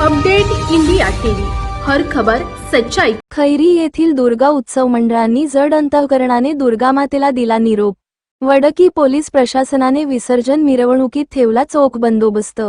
Update India TV. हर खबर सच्चाई. खैरी येथील दुर्गा उत्सव मंडळांनी जड अंतःकरणाने दुर्गामातेला दिला निरोप. वडकी पोलीस प्रशासनाने विसर्जन मिरवणुकीत ठेवला चोख बंदोबस्त.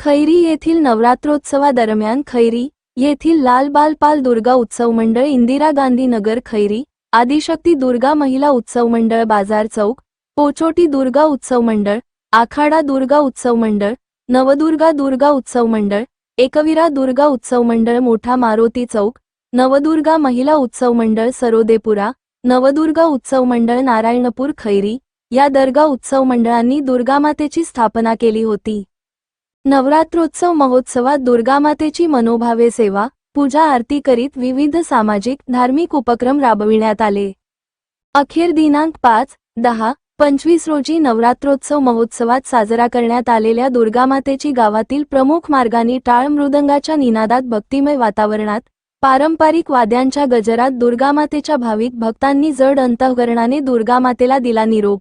खैरी येथील नवरात्रोत्सवादरम्यान खैरी येथील लाल बाल पाल दुर्गा उत्सव मंडळ इंदिरा गांधी नगर खैरी आदिशक्ती दुर्गा महिला उत्सव मंडळ बाजार चौक पोचोटी दुर्गा उत्सव मंडळ आखाडा दुर्गा उत्सव मंडळ नवदुर्गा दुर्गा उत्सव मंडळ एकविरा दुर्गा उत्सव मंडळ मोठा मारुती चौक नवदुर्गा महिला उत्सव मंडळ सरोदेपुरा नवदुर्गा उत्सव मंडळ नारायणपूर खैरी या दर्गा उत्सव मंडळांनी दुर्गामातेची स्थापना केली होती. नवरात्रोत्सव महोत्सवात दुर्गामातेची मनोभावे सेवा पूजा आरती करीत विविध सामाजिक धार्मिक उपक्रम राबविण्यात आले. अखेर दिनांक पाच दहा पंचवीस रोजी नवरात्रोत्सव महोत्सवात साजरा करण्यात आलेल्या दुर्गामातेची गावातील प्रमुख मार्गाने टाळ मृदंगाच्या निनादात भक्तिमय वातावरणात पारंपरिक वाद्यांच्या गजरात दुर्गामातेच्या भाविक भक्तांनी जड अंतःकरणाने दुर्गामातेला दिला निरोप.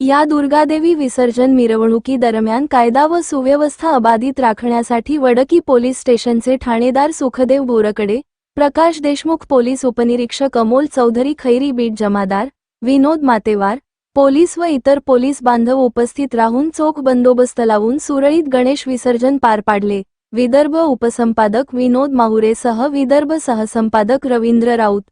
या दुर्गादेवी विसर्जन मिरवणुकी दरम्यान कायदा व सुव्यवस्था अबाधित राखण्यासाठी वडकी पोलीस स्टेशनचे ठाणेदार सुखदेव बोरकडे प्रकाश देशमुख पोलीस उपनिरीक्षक अमोल चौधरी खैरी बीट जमादार विनोद मातेवार पोलीस व इतर पोलीस बांधव उपस्थित राहून चोख बंदोबस्त लावून सुरळीत गणेश विसर्जन पार पाडले. विदर्भ उपसंपादक विनोद माहुरेसह विदर्भ सहसंपादक रवींद्र राऊत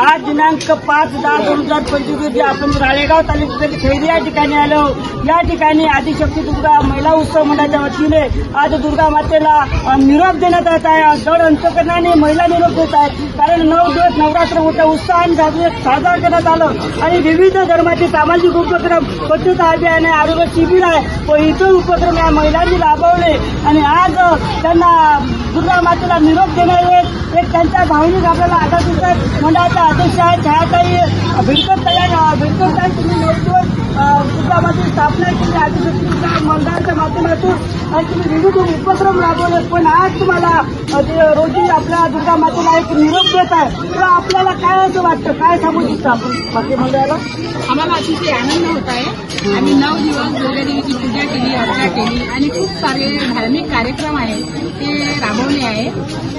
आज दिनांक पाच दहा दोन हजार पंचवीस रोजी आपण राळेगाव तालुक्यातील खैरी या ठिकाणी आलो. या ठिकाणी आदिशक्ती दुर्गा महिला उत्सव मंडळाच्या वतीने आज दुर्गा मातेला निरोप देण्यात येत आहे. जड अंतकरणाने महिला निरोप देत आहेत. कारण नऊ दिवस नवरात्र मोठ्या उत्साहाने साजरा करण्यात आलं. आणि विविध धर्माचे सामाजिक उपक्रम स्वच्छता अभियान आहे आरोग्य शिबिर आहे. व इतर उपक्रम या महिलांनी राबवले. आणि आज त्यांना दुर्गा मातेला निरोप देण्यात एक त्यांच्या भावनिक आपल्याला आधार दिसत मंडळाच्या अध्यक्ष आहेत छायाताई भिडकर तयार भिडकर ताई तुम्ही नऊ दिवस स्थापना केली. आदिशक्ती मंडळाच्या माध्यमातून आणि तुम्ही विविध उपक्रम राबवले. पण आज तुम्हाला रोजी आपल्या दुर्गा मातेला एक निरोप देत आहे तर आपल्याला काय असं वाटतं? काय सांगू शकतो आपण माते मंडळाला आम्हाला अतिशय आनंद होत आहे. आम्ही नऊ दिवस दुर्गादेवीची पूजा केली अर्चा केली आणि खूप सारे धार्मिक कार्यक्रम आहेत ते राबवले आहे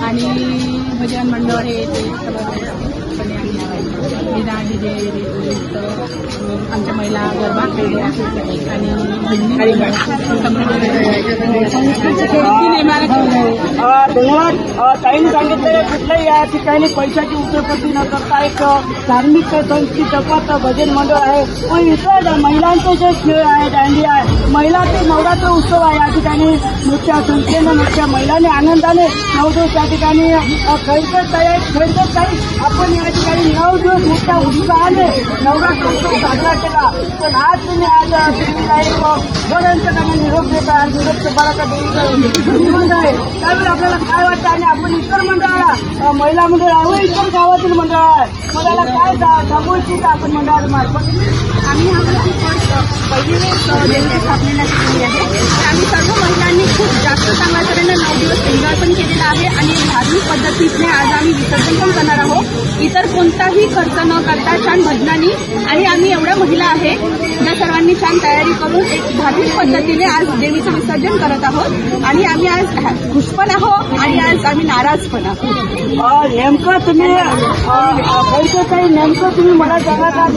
आणि भजन मंडळ हे ते सगळं लावायचं. निदान जे आमच्या महिला गरबा खेळल्या आणि सिनेमाला धन्यवाद अ, ताईंनी सांगितलं कुठल्याही या ठिकाणी पैशाची उचलपट्टी न करता एक धार्मिक संस्कृती जपत भजन मंडळ आहे. व इतर महिलांचे जे खेळ आहे दांडी आहे महिला ते नवरात्र उत्सव आहे. या ठिकाणी मोठ्या संख्येनं मोठ्या महिलांनी आनंदाने नऊ दिवस या ठिकाणी अ, खैरकर ताई आहेत. खैरकर ताई आपण या ठिकाणी नऊ दिवस मोठ्या उत्साहाने नवरात्र उत्सव साजरा केला. पण आज तुम्ही आज देवीला एक अ, निरोप देता आणि निरोप बाळाचा देवीचा निबंध आहे. त्यावेळी आपल्याला काय वाटतं? आणि आपण इतर मंडळाला महिला मंडळ आहे इतर गावातील मंडळ आहे. मंडळाला काय सांगू इच्छित आपण मंडळामार्फत आम्ही आमची पहिली देवीच्या स्थापनेला केलेली आहे. आम्ही सर्व महिलांनी खूप जास्त चांगल्या तऱ्हेने नऊ दिवस आहे आणि धार्मिक पद्धतीने आज आम्ही विसर्जन पण करणार आहोत. इतर कोणताही खर्च न करता छान भजनानी आणि आम्ही एवढ्या महिला आहे त्या सर्वांनी छान तयारी करून एक धार्मिक पद्धतीने आज देवीचं विसर्जन करत आहोत. आणि आम्ही आज खुश पण आहोत आणि आज आम्ही नाराज पण आहोत. नेमकं तुम्ही खैरकर नेमकं तुम्ही मला सांगा का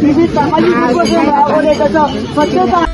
तुम्ही सामाजिक स्वच्छता